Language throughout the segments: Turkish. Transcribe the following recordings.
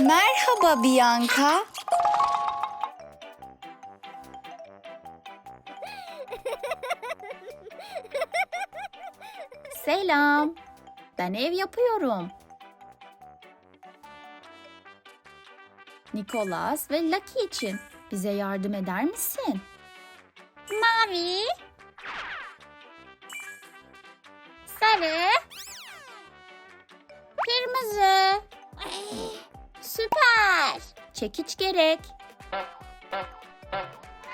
Merhaba Bianca. Selam. Ben ev yapıyorum. Nicholas ve Lucky için bize yardım eder misin? Mavi. Sarı. Kırmızı. Süper. Çekiç gerek.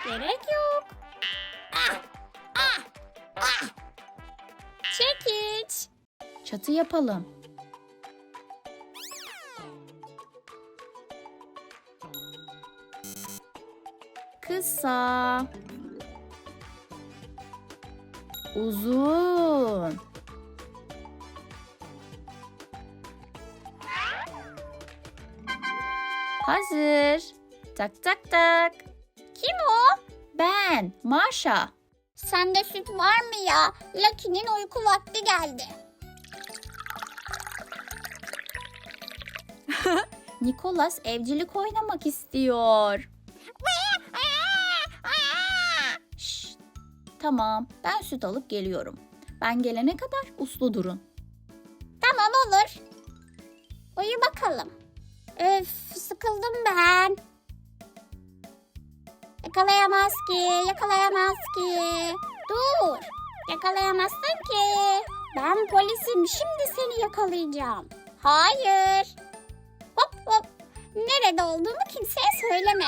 Gerek yok. Çekiç. Çatı yapalım. Kısa. Uzun. Hazır. Tak tak tak. Kim o? Ben, Maşa. Sende süt var mı ya? Lucky'nin uyku vakti geldi. Nikolas evcilik oynamak istiyor. Şşt. Tamam, ben süt alıp geliyorum. Ben gelene kadar uslu durun. Tamam olur. Uyu bakalım. Öf sıkıldım ben. Yakalayamaz ki, yakalayamaz ki. Dur, yakalayamazsın ki. Ben polisim, şimdi seni yakalayacağım. Hayır. Hop hop. Nerede olduğumu kimseye söyleme.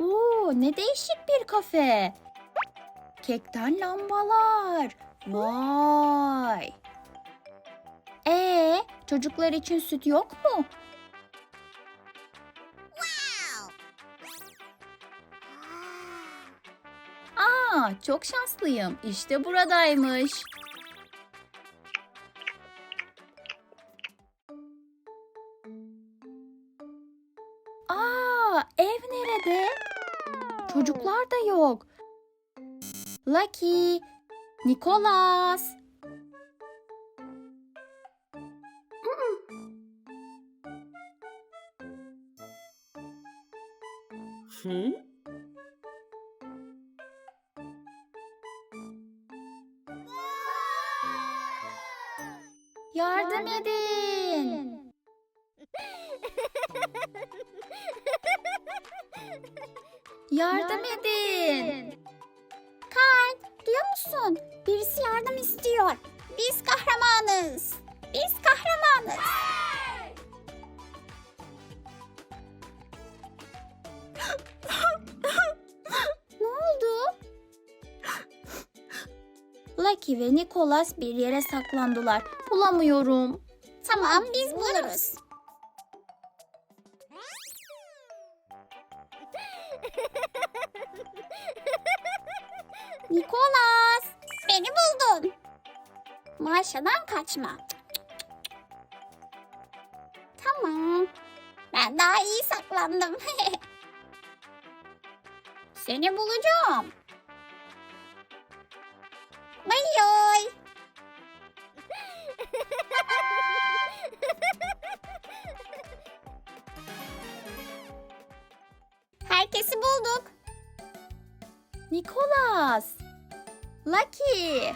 Oo, ne değişik bir kafe. Kekten lambalar. Vay. Ee, çocuklar için süt yok mu? Aa, çok şanslıyım. İşte buradaymış. Aa, ev nerede? Çocuklar da yok. Lucky, Nicholas. Yardım edin. Yardım edin. Duyuyor musun? Birisi yardım istiyor. Biz kahramanız. Biz kahramanız. Lucky ve Nicholas bir yere saklandılar. Bulamıyorum. Tamam biz buluruz. Nikolas, beni buldun. Maşadan kaçma. Tamam. Ben daha iyi saklandım. Seni bulacağım. Bayoy. Herkesi bulduk. Nicholas. Lucky.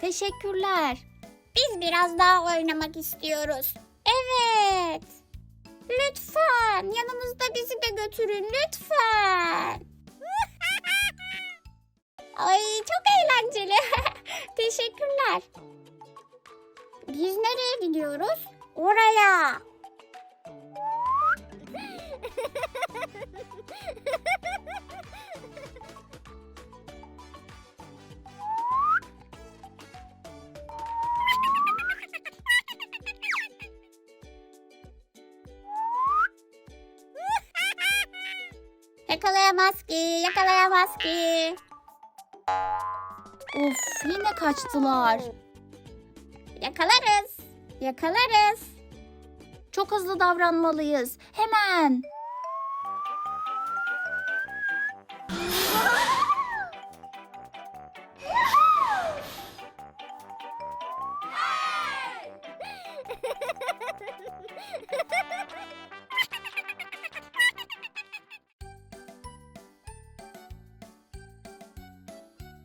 Teşekkürler. Biz biraz daha oynamak istiyoruz. Evet. Lütfen yanınızda bizi de götürün lütfen. Ay çok eğlenceli. Teşekkürler. Biz nereye gidiyoruz? Oraya. Yakalayamaz ki, yakalayamaz ki. Of yine kaçtılar. Yakalarız. Yakalarız. Çok hızlı davranmalıyız. Hemen.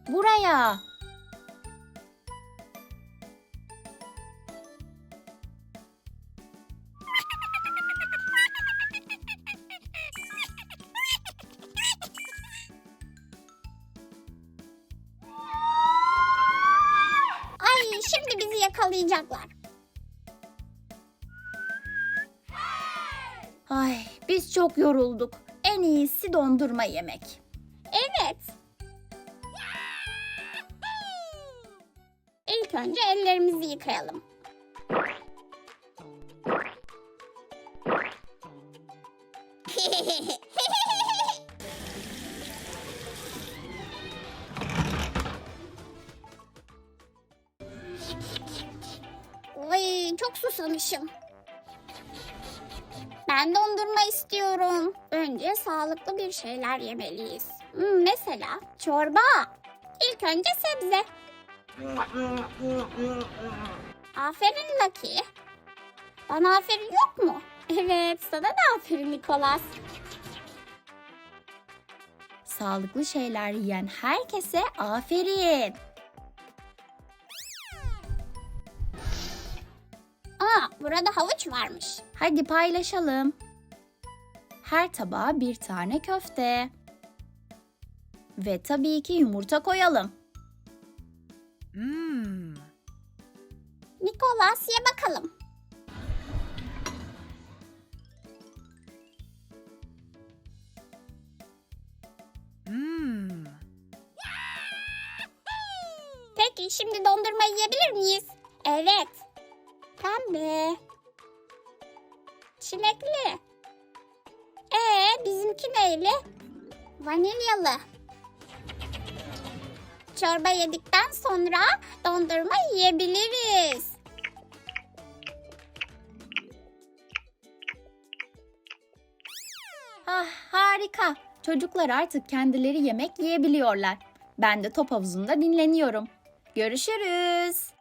Buraya. Ay şimdi bizi yakalayacaklar. Ay, biz çok yorulduk. En iyisi dondurma yemek. Evet. Önce ellerimizi yıkayalım. Oy çok susamışım. Ben dondurma istiyorum. Önce sağlıklı bir şeyler yemeliyiz. Hmm, mesela çorba. İlk önce sebze. Aferin Lucky. Bana aferin yok mu? Evet, sana da aferin Nikolas. Sağlıklı şeyler yiyen herkese aferin. Aa, burada havuç varmış. Hadi paylaşalım. Her tabağa bir tane köfte. Ve tabii ki yumurta koyalım. Nikolas ye bakalım. Peki şimdi dondurma yiyebilir miyiz? Evet. Pembe. Çilekli. Ee bizimki neyli? Vanilyalı. Çorba yedikten sonra dondurma yiyebiliriz. Ah harika. Çocuklar artık kendileri yemek yiyebiliyorlar. Ben de top havuzunda dinleniyorum. Görüşürüz.